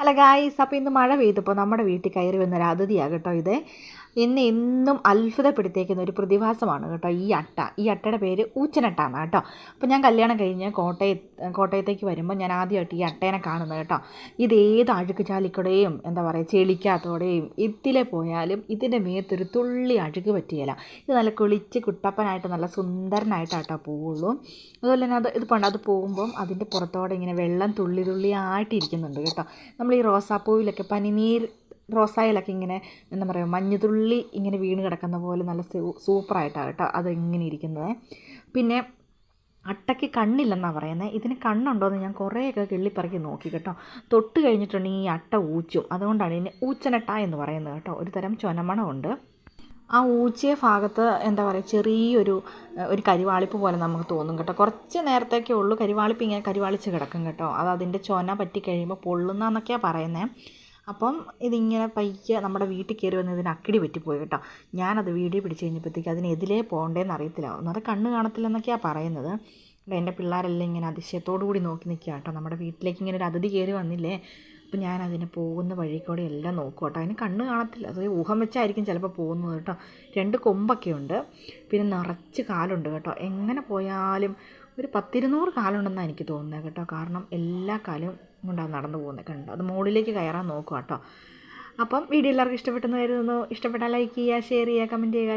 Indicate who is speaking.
Speaker 1: അല്ല ഗായ്സ് അപ്പോൾ ഇന്ന് മഴ പെയ്തപ്പോൾ നമ്മുടെ വീട്ടിൽ കയറി വന്നൊരു അതിഥിയാണ് കേട്ടോ ഇത്. ഇന്ന് എന്നും അത്ഭുതപ്പെടുത്തിയേക്കുന്ന ഒരു പ്രതിഭാസമാണ് കേട്ടോ ഈ അട്ട. ഈ അട്ടയുടെ പേര് ഊച്ചനട്ടാണ് കേട്ടോ. അപ്പോൾ ഞാൻ കല്യാണം കഴിഞ്ഞ് കോട്ടയത്ത് കോട്ടയത്തേക്ക് വരുമ്പോൾ ഞാൻ ആദ്യമായിട്ട് ഈ അട്ടേനെ കാണുന്നത് കേട്ടോ. ഇത് ഏത് അഴുക്ക് ചാലിക്കൂടെയും എന്താ പറയുക ചെളിക്കാത്തോടെയും ഇതിലെ പോയാലും ഇതിന്റെ മേത്തൊരു തുള്ളി അഴുക്ക് പറ്റിയല്ല ഇത് നല്ല കുളിച്ച് കുട്ടപ്പനായിട്ട് നല്ല സുന്ദരനായിട്ടാട്ടോ പോവുള്ളൂ. അതുപോലെ തന്നെ അത് ഇത് പണ്ട് അത് പോകുമ്പം അതിന്റെ പുറത്തോടെ ഇങ്ങനെ വെള്ളം തുള്ളി തുള്ളി ആയിട്ടിരിക്കുന്നുണ്ട് കേട്ടോ. നമ്മൾ ഈ റോസാപ്പൂവിലൊക്കെ പനിനീർ റോസായിലൊക്കെ ഇങ്ങനെ എന്താ പറയുക മഞ്ഞുതുള്ളി ഇങ്ങനെ വീണ് കിടക്കുന്ന പോലെ നല്ല സൂപ്പറായിട്ടാണ് കേട്ടോ അതിങ്ങനെ ഇരിക്കുന്നത്. പിന്നെ അട്ടയ്ക്ക് കണ്ണില്ലെന്നാണ് പറയുന്നത് ഇതിന് കണ്ണുണ്ടോ എന്ന് ഞാൻ കുറേയൊക്കെ കിള്ളിപ്പറക്കി നോക്കി കേട്ടോ. തൊട്ട് കഴിഞ്ഞിട്ടുണ്ടെങ്കിൽ ഈ അട്ട ഊച്ചും. അതുകൊണ്ടാണ് ഇതിന് ഊച്ചനട്ട എന്ന് പറയുന്നത് കേട്ടോ. ഒരു തരം ചൊനമണമുണ്ട്. ആ ഊച്ചിയ ഭാഗത്ത് എന്താ പറയുക ചെറിയൊരു ഒരു കരിവാളിപ്പ് പോലെ നമുക്ക് തോന്നും കേട്ടോ. കുറച്ച് നേരത്തേക്കേ ഉള്ളൂ കരിവാളിപ്പ് ഇങ്ങനെ കരിവാളിച്ച് കിടക്കും കേട്ടോ. അത് അതിന്റെ ചൊന പറ്റി കഴിയുമ്പോൾ പൊള്ളുന്നതെന്നൊക്കെയാണ് പറയുന്നത് അപ്പം ഇതിങ്ങനെ പയ്യെ നമ്മുടെ വീട്ടിൽ കയറി വന്ന് ഇതിന് അക്കിടി പറ്റിപ്പോയി കേട്ടോ. ഞാനത് വീഡിയോ പിടിച്ച് കഴിഞ്ഞപ്പോഴത്തേക്ക് അതിന് എതിലേ പോകേണ്ടതെന്ന് അറിയത്തില്ല. ഒന്നത് കണ്ണ് കാണത്തില്ലെന്നൊക്കെയാണ് പറയുന്നത്. എന്റെ പിള്ളേരെല്ലാം ഇങ്ങനെ അതിശയത്തോടു കൂടി നോക്കി നിൽക്കുക കേട്ടോ. നമ്മുടെ വീട്ടിലേക്ക് ഇങ്ങനെ ഒരു അതിഥി കയറി വന്നില്ലേ അപ്പം ഞാൻ അതിന് പോകുന്ന വഴിക്കൂടെ എല്ലാം നോക്കും കേട്ടോ. അതിന് കണ്ണ് കാണത്തില്ല. അത് ഊഹം വെച്ചായിരിക്കും ചിലപ്പോൾ പോകുന്നത് കേട്ടോ. രണ്ട് കൊമ്പൊക്കെ ഉണ്ട് പിന്നെ നിറച്ച് കാലുണ്ട് കേട്ടോ. എങ്ങനെ പോയാലും ഒരു പത്തിരുന്നൂറ് കാലുണ്ടെന്നാണ് എനിക്ക് തോന്നുന്നത് കേട്ടോ. കാരണം എല്ലാ കാലും കൊണ്ടാണ് നടന്നു പോകുന്നത്. കണ്ടോ? അത് മുകളിലേക്ക് കയറാൻ നോക്കുക കേട്ടോ. അപ്പം വീഡിയോ എല്ലാവർക്കും ഇഷ്ടപ്പെട്ടെന്ന് കരുതുന്നു. ഇഷ്ടപ്പെട്ടാൽ ലൈക്ക് ചെയ്യുക ഷെയർ ചെയ്യുക കമന്റ് ചെയ്യുക.